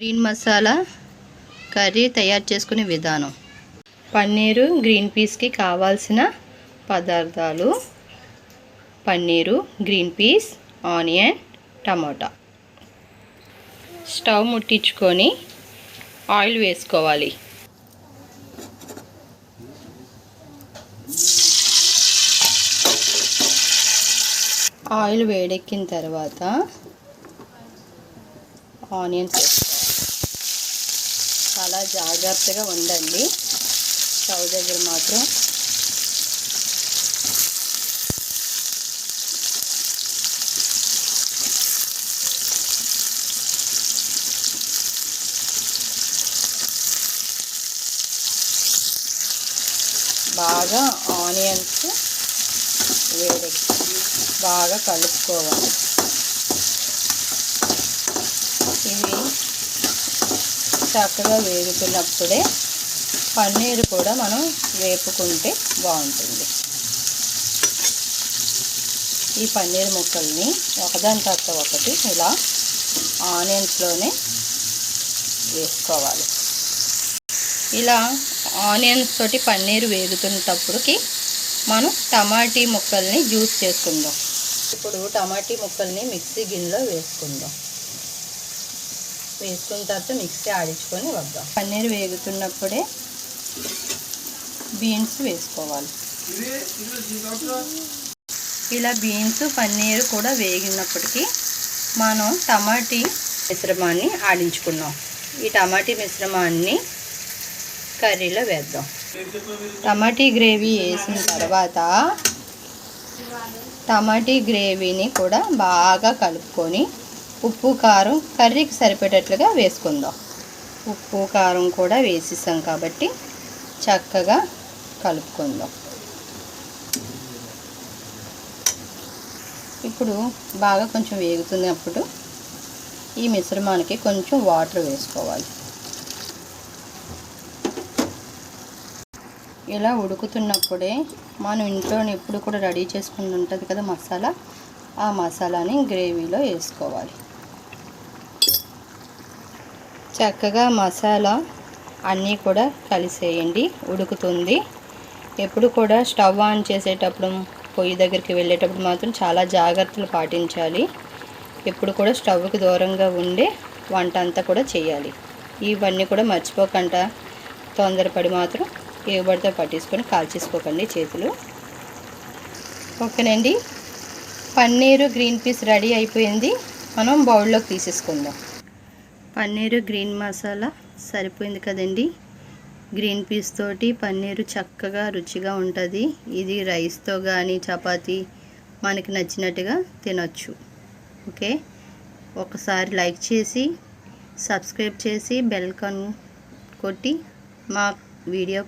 Green masala curry తయారు చేసుకునే విధానం. పన్నీరు గ్రీన్ పీస్కి కావాల్సిన పదార్థాలు. Paneer green peas onion tomato. Stove ముట్టించుకొని oil వేసుకోవాలి. ఆయిల్ వేడెక్కిన తర్వాత ఆనియన్స్ వేసుకోవాలి. చాలా జాగ్రత్తగా ఉండండి. స్టవ్ దగ్గర మాత్రం. బాగా ఆనియన్స్ వేడెక్కి బాగా కలుపుకోవాలి. ఇవి చక్కగా వేగుతున్నప్పుడే పన్నీరు కూడా మనం వేపుకుంటే బాగుంటుంది. ఈ పన్నీర్ ముక్కల్ని ఒకదాని తర్వాత ఒకటి ఇలా ఆనియన్స్లోనే వేసుకోవాలి. ఇలా ఆనియన్స్ తోటి పన్నీర్ వేగుతున్నప్పటికి మనం టమాటీ ముక్కల్ని జ్యూస్ చేసుకుందాం. ఇప్పుడు టమాటీ ముక్కల్ని మిక్సీ గిన్నెలో వేసుకుందాం. వేసుకున్న తర్వాత మిక్సీ ఆడించుకొని వద్దాం. పన్నీర్ వేగుతున్నప్పుడే బీన్స్ వేసుకోవాలి. ఇలా బీన్స్ పన్నీర్ కూడా వేగినప్పటికీ మనం టమాటీ మిశ్రమాన్ని ఆడించుకున్నాం. ఈ టమాటీ మిశ్రమాన్ని కర్రీలో వేద్దాం. టమాటీ గ్రేవీ వేసిన తర్వాత టమాటీ గ్రేవీని కూడా బాగా కలుపుకొని ఉప్పు కారం కర్రీకి సరిపడేట్లుగా వేసుకుందాం. ఉప్పు కారం కూడా వేసేసాం కాబట్టి చక్కగా కలుపుకుందాం. ఇప్పుడు బాగా కొంచెం వేగుతున్నప్పుడు ఈ మిశ్రమానికి కొంచెం వాటర్ వేసుకోవాలి. ఇలా ఉడుకుతున్నప్పుడే మనం ఇంట్లో ఎప్పుడు కూడా రెడీ చేసుకుని ఉంటుంది కదా మసాలా ఆ మసాలాని గ్రేవీలో వేసుకోవాలి. చక్కగా మసాలా అన్నీ కూడా కలిసేయండి. ఉడుకుతుంది. ఎప్పుడు కూడా స్టవ్ ఆన్ చేసేటప్పుడు పొయ్యి దగ్గరికి వెళ్ళేటప్పుడు మాత్రం చాలా జాగ్రత్తలు పాటించాలి. ఎప్పుడు కూడా స్టవ్కి దూరంగా ఉండే వంట అంతా కూడా చేయాలి. ఇవన్నీ కూడా మర్చిపోకుండా తొందరపడి మాత్రం ఏ పట్టించుకొని కాల్చేసుకోకండి చేతులు. ఓకేనండి. పన్నీరు గ్రీన్ పీస్ రెడీ అయిపోయింది. మనం బౌల్లోకి తీసేసుకుందాం. పన్నీరు గ్రీన్ మసాలా సరిపోయింది కదండి. గ్రీన్ పీస్ తోటి పన్నీరు చక్కగా రుచిగా ఉంటుంది. ఇది రైస్తో కానీ చపాతీ మనకి నచ్చినట్టుగా తినొచ్చు. ఓకే? ఒకసారి లైక్ చేసి సబ్స్క్రైబ్ చేసి బెల్ కన్ కొట్టి మా వీడియో